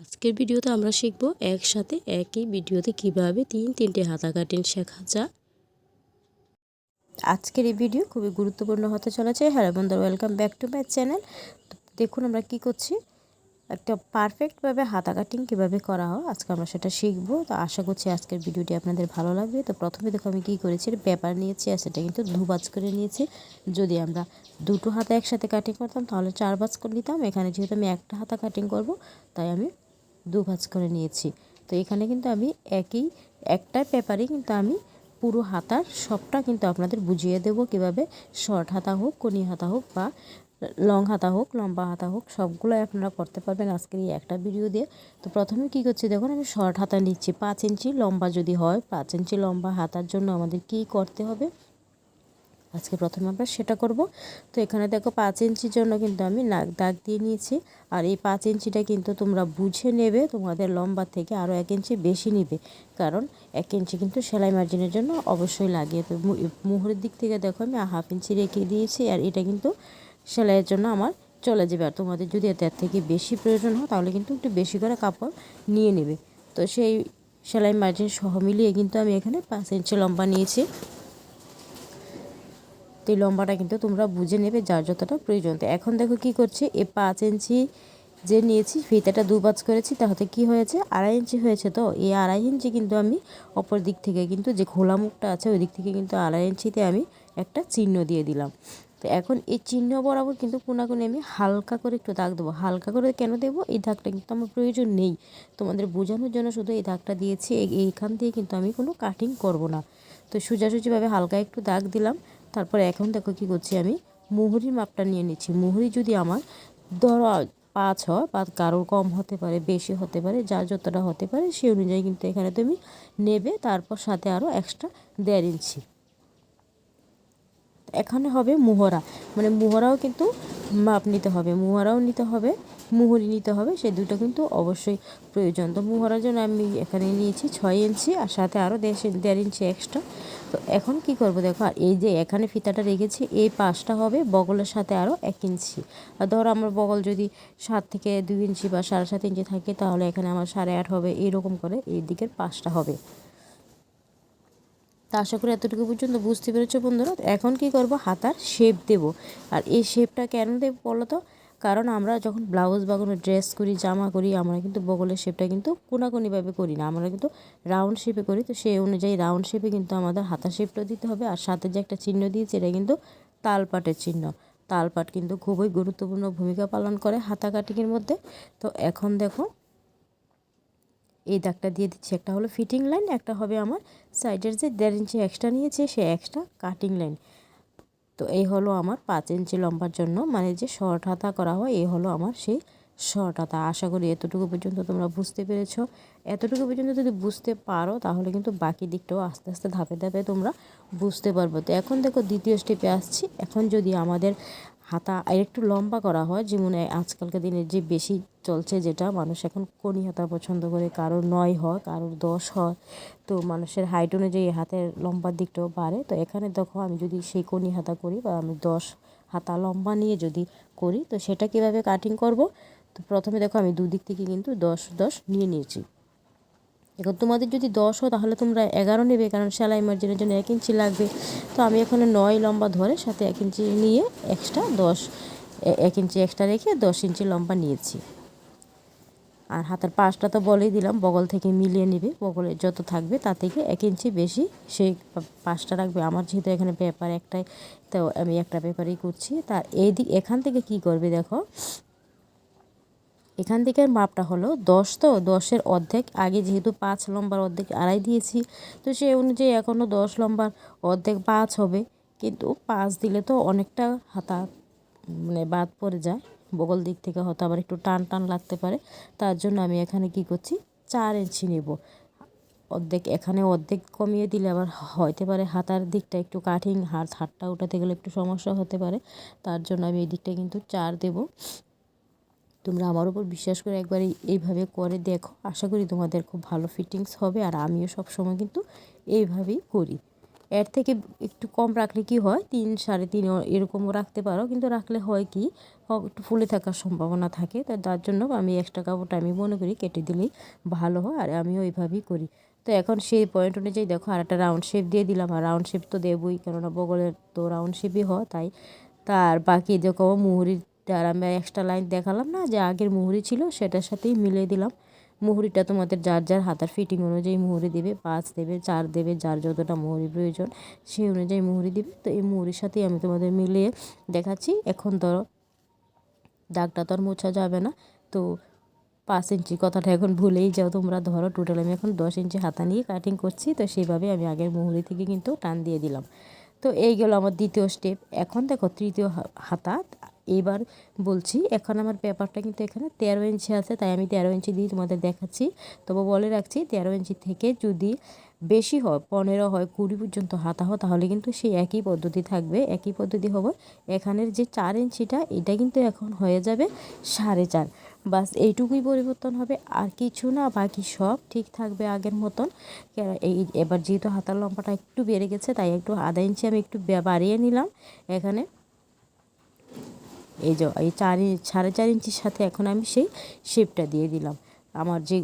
আজকের ভিডিওতে আমরা শিখব একসাথে একই ভিডিওতে কীভাবে তিন তিনটে হাতা কাটিং শেখা যায়। আজকের এই ভিডিও খুবই গুরুত্বপূর্ণ হতে চলেছে। হ্যালো বন্ধুরা welcome back to my channel দেখুন আমরা কি করছি, একটা পারফেক্টভাবে হাতা কাটিং কীভাবে করা হয়, আজকে আমরা সেটা শিখব। তো আশা করছি আজকের ভিডিওটি আপনাদের ভালো লাগবে। তো প্রথমে দেখো আমি কী করেছি পেপার নিয়েছি আর সেটা কিন্তু দু বাজ করে নিয়েছি। যদি আমরা দুটো হাতা একসাথে কাটিং করতাম তাহলে চার বাজ করে নিতাম। এখানে যেহেতু আমি একটা হাতা কাটিং করব, তাই আমি দু ভাঁজ করে নিয়েছি। তো এখানে কিন্তু আমি একই একটা পেপারে কিন্তু আমি পুরো হাতার সবটা কিন্তু আপনাদের বুঝিয়ে দেব কীভাবে শর্ট হাতা হোক, কনি হাতা হোক বা লং হাতা হোক, লম্বা হাতা হোক, সবগুলো আপনারা করতে পারবেন আজকের এই একটা ভিডিও দিয়ে। তো প্রথমে কি করছি দেখুন, আমি শর্ট হাতা নিচ্ছি। পাঁচ ইঞ্চি লম্বা যদি হয়, পাঁচ ইঞ্চি লম্বা হাতার জন্য আমাদের কি করতে হবে? আজকে প্রথমে আমরা সেটা করব। তো এখানে দেখো পাঁচ ইঞ্চির জন্য কিন্তু আমি নাক দাগ দিয়ে নিয়েছি। আর এই পাঁচ ইঞ্চিটা কিন্তু তোমরা বুঝে নেবে, তোমাদের লম্বা থেকে আরও এক ইঞ্চি বেশি নিবে। কারণ এক ইঞ্চি কিন্তু সেলাই মার্জিনের জন্য অবশ্যই লাগে। তো মুহুরের দিক থেকে দেখো আমি হাফ ইঞ্চি রেখে দিয়েছি আর এটা কিন্তু সেলাইয়ের জন্য আমার চলে যাবে। আর তোমাদের যদি এর থেকে বেশি প্রয়োজন হয় তাহলে কিন্তু একটু বেশি করে কাপড় নিয়ে নেবে। তো সেই সেলাই মার্জিন সহ মিলিয়ে কিন্তু আমি এখানে পাঁচ ইঞ্চি লম্বা নিয়েছি। এই লম্বাটা কিন্তু তোমরা বুঝে নেবে যার যতটা প্রয়োজন। তো এখন দেখো কি করছে, এ পাঁচ ইঞ্চি যে নিয়েছি, ফিতাটা দু বাজ করেছি, তাহলে কি হয়েছে? আড়াই ইঞ্চি হয়েছে তো? এই আড়াই ইঞ্চি কিন্তু আমি অপর দিক থেকে কিন্তু যে খোলা মুখটা আছে, ওই দিক থেকে কিন্তু আড়াই ইঞ্চিতে আমি একটা চিহ্ন দিয়ে দিলাম। তো এখন এই চিহ্ন বরাবর কিন্তু কোনাকুনি আমি হালকা করে একটু দাগ দেবো। হালকা করে কেন দেবো? এই দাগটা কিন্তু আমার প্রয়োজন নেই। তোমাদের বোঝানোর জন্য শুধু এই দাগটা দিয়েছি। এইখান দিয়ে কিন্তু আমি কোনো কাটিং করব না। তো সোজাসুজিভাবে হালকা একটু দাগ দিলাম। তারপরে এখন দেখো কী করছি আমি? মুহুরির মাপটা নিয়ে নিচ্ছি। মুহুরি যদি আমার ধরো পাঁচ হয় বা কারোর কম হতে পারে, বেশি হতে পারে, যার যতটা হতে পারে সেই অনুযায়ী কিন্তু এখানে তুমি নেবে, তারপর সাথে আরও এক্সট্রা দেড় ইঞ্চি। এখানে হবে মুহরা। মানে মুহরাও কিন্তু মাপ নিতে হবে। মুহরাও নিতে হবে। মুহুরি নিতে হবে, সেই দুটো কিন্তু অবশ্যই প্রয়োজন। তো মুহরার জন্য আমি এখানে নিয়েছি ছয় ইঞ্চি আর সাথে আরও দেড় ইঞ্চি এক্সট্রা তো এখন কি করব দেখো, আর এই যে এখানে ফিতাটা রেখেছি, এই পাশটা হবে বগলের সাথে আরও এক ইঞ্চি। আর ধরো আমার বগল যদি সাত থেকে দুই ইঞ্চি বা সাড়ে সাত ইঞ্চি থাকে, তাহলে এখানে আমার সাড়ে আট হবে এইরকম করে এই দিকের পাশটা হবে। তা আশা করি এতটুকু পর্যন্ত বুঝতে পেরেছ বন্ধুরা। এখন কি করব, হাতার শেপ দেব। আর এই শেপটা কেন দেব বলো তো? কারণ আমরা যখন ব্লাউজ বা কোনো ড্রেস করি, জামা করি, আমরা কিন্তু বগলের শেপটা কিন্তু কোনাকুনিভাবে করি না। আমরা কিন্তু রাউন্ড শেপে করি, তো সেই অনুযায়ী রাউন্ড শেপে কিন্তু আমাদের হাতা শেপটা দিতে হবে। আর সাথে যে একটা চিহ্ন দিয়েছি, এটা কিন্তু তালপাটের চিহ্ন। তালপাট কিন্তু খুবই গুরুত্বপূর্ণ ভূমিকা পালন করে হাতা কাটিংয়ের মধ্যে। তো এখন দেখো, এই দাগটা দিয়ে দিচ্ছি। একটা হলো ফিটিং লাইন একটা হবে আমার সাইডের যে দেড় ইঞ্চি এক্সট্রা নিয়েছে সে এক্সট্রা কাটিং লাইন তো এই হলো আমার পাঁচ ইঞ্চি লম্বার জন্য। মানে যে শর্ট হাতা করা হয়, এই হলো আমার সেই শর্ট হাতা। আশা করি এতটুকু পর্যন্ত তোমরা বুঝতে পেরেছ। এতটুকু পর্যন্ত যদি বুঝতে পারো, তাহলে কিন্তু বাকি দিকটাও আস্তে আস্তে ধাপে ধাপে তোমরা বুঝতে পারব। তো এখন দেখো দ্বিতীয় স্টেপে আসছি। এখন যদি আমাদের হাতা আর একটু লম্বা করা হয়, যেমন আজকালকার দিনে যে বেশি চলছে যেটা, মানুষ এখন কোনি হাতা পছন্দ করে, কারোর নয় হয় কারোর দশ হয় তো মানুষের হাইট অনুযায়ী হাতের লম্বার দিকটাও বাড়ে। তো এখানে দেখো আমি যদি সেই কোনি হাতা করি বা আমি দশ হাতা লম্বা নিয়ে যদি করি, তো সেটা কীভাবে কাটিং করব? তো প্রথমে দেখো আমি দুদিক থেকে কিন্তু দশ দশ নিয়ে নিয়েছি। এখন তোমাদের যদি দশ হয় তাহলে তোমরা এগারো নেবে, কারণ সেলাই মার্জিনের জন্য এক ইঞ্চি লাগবে। তো আমি এখানে নয় লম্বা ধরে সাথে এক ইঞ্চি নিয়ে এক্সট্রা দশ এক ইঞ্চি এক্সট্রা রেখে দশ ইঞ্চি লম্বা নিয়েছি। আর হাতের পাশটা তো বলেই দিলাম, বগল থেকে মিলিয়ে নেবে, বগলের যত থাকবে তা থেকে এক ইঞ্চি বেশি সেই পাশটা রাখবে। আমার যেহেতু এখানে পেপার একটাই, তো আমি একটা পেপারেই করছি। তার এই দিক এখান থেকে কি করবে দেখো? এখান থেকে মাপটা হলো দশ তো, দশের অর্ধেক। আগে যেহেতু পাঁচ লম্বার অর্ধেক আড়াই দিয়েছি, তো সেই অনুযায়ী এখনও দশ লম্বার অর্ধেক পাঁচ হবে। কিন্তু পাঁচ দিলে তো অনেকটা হাতা মানে বাদ পড়ে যায়। বগল দিক থেকে হয়তো আবার একটু টান টান লাগতে পারে। তার জন্য আমি এখানে কি করছি, চার ইঞ্চি নেব। অর্ধেক, এখানে অর্ধেক কমিয়ে দিলে আবার হইতে পারে হাতার দিকটা একটু কাঠিং, হাত, হাতটা উঠাতে গেলে একটু সমস্যা হতে পারে। তার জন্য আমি এই দিকটা কিন্তু চার দেব। তোমরা আমার উপর বিশ্বাস করে একবার এইভাবে করে দেখো। আশা করি তোমাদের খুব ভালো ফিটিংস হবে, আর আমিও সব সময় কিন্তু এইভাবেই করি। এর থেকে একটু কম রাখলে কি হয়? তিন, সাড়ে তিন এরকমও রাখতে পারো। কিন্তু রাখলে হয় কি? একটু ফুলে থাকার সম্ভাবনা থাকে। তো তার জন্য আমি এক্সট্রা কাপড়টা আমি মনে করি কেটে দিলেই ভালো হয়। আর আমিও ওইভাবেই করি। তো এখন সেই পয়েন্ট অনুযায়ী দেখো আর একটা রাউন্ড শেপ দিয়ে দিলাম। আর রাউন্ড শেপ তো দেবই। কেননা বগলের তো রাউন্ড শেপই হয়, তাই। তার বাকি দেখো মুহুরিটার আমি এক্সট্রা লাইন দেখালাম না, যে আগের মুহুরি ছিল, সেটার সাথেই মিলিয়ে দিলাম। মুহুরিটা তোমাদের যার যার হাতার ফিটিং অনুযায়ী মুহুরি দেবে, পাঁচ দেবে, চার দেবে, যার যতটা মুহুরি প্রয়োজন সেই অনুযায়ী মুহুরি দিবে। তো এই মুহুরির সাথেই আমি তোমাদের মিলিয়ে দেখাচ্ছি। এখন ধরো দাগটা তো আর মোছা যাবে না। তো পাঁচ ইঞ্চি কথাটা এখন ভুলেই যাও তোমরা। ধরো টোটাল আমি এখন দশ ইঞ্চি হাতা নিয়ে কাটিং করছি। তো সেইভাবে আমি আগের মুহুরি থেকে কিন্তু টান দিয়ে দিলাম। তো এই গেল আমার দ্বিতীয় স্টেপ এখন দেখো তৃতীয় হাতা এবার বলছি, এখন আমার পেপারটা কিন্তু এখানে তেরো ইঞ্চি আছে, তাই আমি তেরো ইঞ্চি দিয়ে তোমাদের দেখাচ্ছি। তবে বলে রাখছি, তেরো ইঞ্চি থেকে যদি বেশি হয়, পনেরো হয়, কুড়ি পর্যন্ত হাতা হয়, তাহলে কিন্তু সেই একই পদ্ধতি থাকবে। একই পদ্ধতি হবে, এখানের যে চার ইঞ্চিটা, এটা কিন্তু এখন হয়ে যাবে সাড়ে চার। বাস এইটুকুই পরিবর্তন হবে, আর কিছু না, বাকি সব ঠিক থাকবে আগের মতন। এই এবার যেহেতু হাতার লম্বাটা একটু বেড়ে গেছে, তাই একটু আধা ইঞ্চি আমি একটু বাড়িয়ে নিলাম এখানে। এই যে, এই চার ইঞ্চ সাড়ে চার ইঞ্চির সাথে এখন আমি সেই শেপটা দিয়ে দিলাম। আমার যে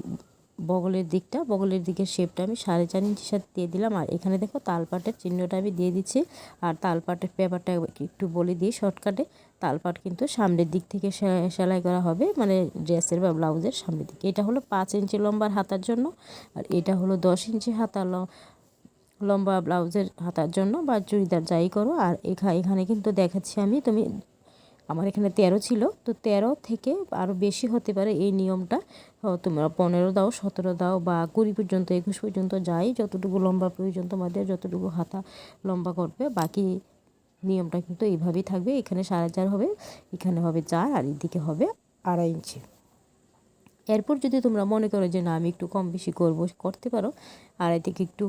বগলের দিকটা, বগলের দিকের শেপটা আমি সাড়ে চার ইঞ্চির সাথে দিয়ে দিলাম। আর এখানে দেখো তালপাটের চিহ্নটা আমি দিয়ে দিচ্ছি। আর তালপাটের পেপারটা একটু বলে দিই শর্টকাটে তালপাট কিন্তু সামনের দিক থেকে সেলাই করা হবে মানে ড্রেসের বা ব্লাউজের সামনের দিকে। এটা হলো পাঁচ ইঞ্চি লম্বার হাতার জন্য, আর এটা হলো দশ ইঞ্চি হাতা লম্বা ব্লাউজের হাতার জন্য, বা চুড়িদার যাই করো। আর এখানে কিন্তু দেখাচ্ছি আমি, তুমি আমার এখানে তেরো ছিল, তো তেরো থেকে আরও বেশি হতে পারে এই নিয়মটা। তোমরা পনেরো দাও, সতেরো দাও বা কুড়ি পর্যন্ত, একুশ পর্যন্ত যাই, যতটুকু লম্বা প্রয়োজন তোমাদের যতটুকু হাতা লম্বা করবে, বাকি নিয়মটা কিন্তু এইভাবেই থাকবে। এখানে সাড়ে চার হবে, এখানে হবে চার, আর এদিকে হবে আড়াই ইঞ্চি। এরপর যদি তোমরা মনে করো যে না, আমি একটু কম বেশি করব, করতে পারো। আড়াই থেকে একটু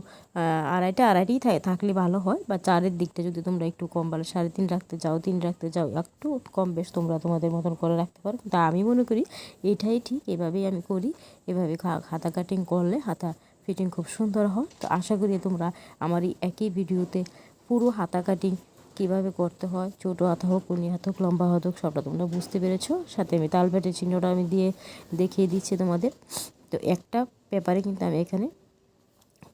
আড়াইটা আড়াইটাই থাকলে ভালো হয়। বা চারের দিকটা যদি তোমরা একটু কম ভালো সাড়ে তিন রাখতে চাও, তিন রাখতে চাও, একটু কম বেশ তোমরা তোমাদের মতন করে রাখতে পারো। তা আমি মনে করি এটাই ঠিক, এভাবেই আমি করি। এভাবে হাতা কাটিং করলে হাতা ফিটিং খুব সুন্দর হয়। তো আশা করি তোমরা আমার এই একই ভিডিওতে পুরো হাতা কাটিং কীভাবে করতে হয়, ছোটো হাত হোক, কুনি হাত হোক, লম্বা হাত হোক, সবটা তোমরা বুঝতে পেরেছ। সাথে আমি তাল তালবেটের চিহ্নটা আমি দিয়ে দেখিয়ে দিচ্ছি তোমাদের। তো একটা পেপারে কিন্তু আমি এখানে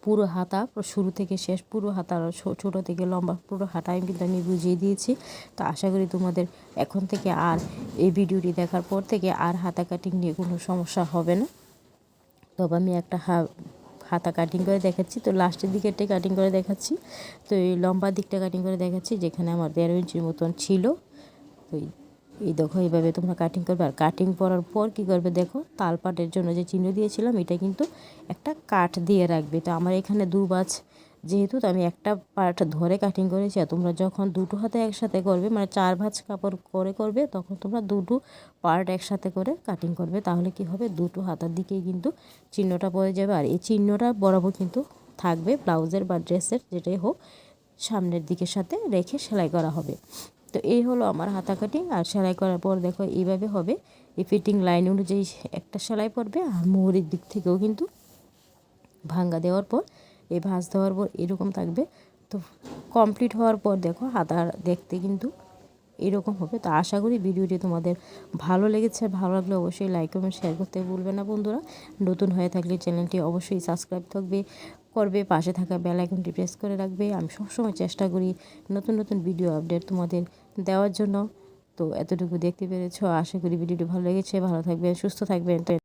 পুরো হাতা শুরু থেকে শেষ, পুরো হাতা ছোটো থেকে লম্বা, পুরো হাতা আমি কিন্তু আমি বুঝিয়ে দিয়েছি। তো আশা করি তোমাদের এখন থেকে আর এই ভিডিওটি দেখার পর থেকে আর হাতা কাটিং নিয়ে কোনো সমস্যা হবে না। তবে আমি একটা হাতা কাটিং করে দেখাচ্ছি। তো লাস্টের দিকেরটাই কাটিং করে দেখাচ্ছি। তো এই লম্বা দিকটা কাটিং করে দেখাচ্ছি, যেখানে আমার দেড় ইঞ্চির মতন ছিল। তো এই দেখো, এইভাবে তোমরা কাটিং করবে। আর কাটিং করার পর কী করবে দেখো, তালপাটের জন্য যে চিহ্ন দিয়েছিলাম, এটা কিন্তু একটা কাঠ দিয়ে রাখবে। তো আমার এখানে দু বাজ যেহেতু আমি একটা পার্ট ধরে কাটিং করেছি আর তোমরা যখন দুটো হাতে একসাথে করবে মানে চার ভাঁজ কাপড় করে করবে, তখন তোমরা দুটো পার্ট একসাথে করে কাটিং করবে। তাহলে কি হবে? দুটো হাতার দিকেই কিন্তু চিহ্নটা পড়ে যাবে। আর এই চিহ্নটা বরাবর কিন্তু থাকবে ব্লাউজের বা ড্রেসের যেটাই হোক, সামনের দিকের সাথে রেখে সেলাই করা হবে। তো এই হলো আমার হাতা কাটিং আর সেলাই করার পর দেখো এইভাবে হবে। এই ফিটিং লাইন অনুযায়ী একটা সেলাই পড়বে। আর মোহরের দিক থেকেও কিন্তু ভাঙ্গা দেওয়ার পর এই ভাঁজ দেওয়ার পর এরকম থাকবে। তো কমপ্লিট হওয়ার পর দেখো হাতা দেখতে কিন্তু এরকম হবে। তো আশা করি ভিডিওটি তোমাদের ভালো লেগেছে। ভালো লাগলে অবশ্যই লাইক কমেন্ট শেয়ার করতে ভুলবে না বন্ধুরা। নতুন হয়ে থাকলে চ্যানেলটি অবশ্যই সাবস্ক্রাইব থাকবে, করবে, পাশে থাকা বেল আইকনটি প্রেস করে রাখবে। আমি সবসময় চেষ্টা করি নতুন নতুন ভিডিও আপডেট তোমাদের দেওয়ার জন্য। তো এতটুকু দেখতে পেরেছ। আশা করি ভিডিওটি ভালো লেগেছে। ভালো থাকবে সুস্থ থাকবেন।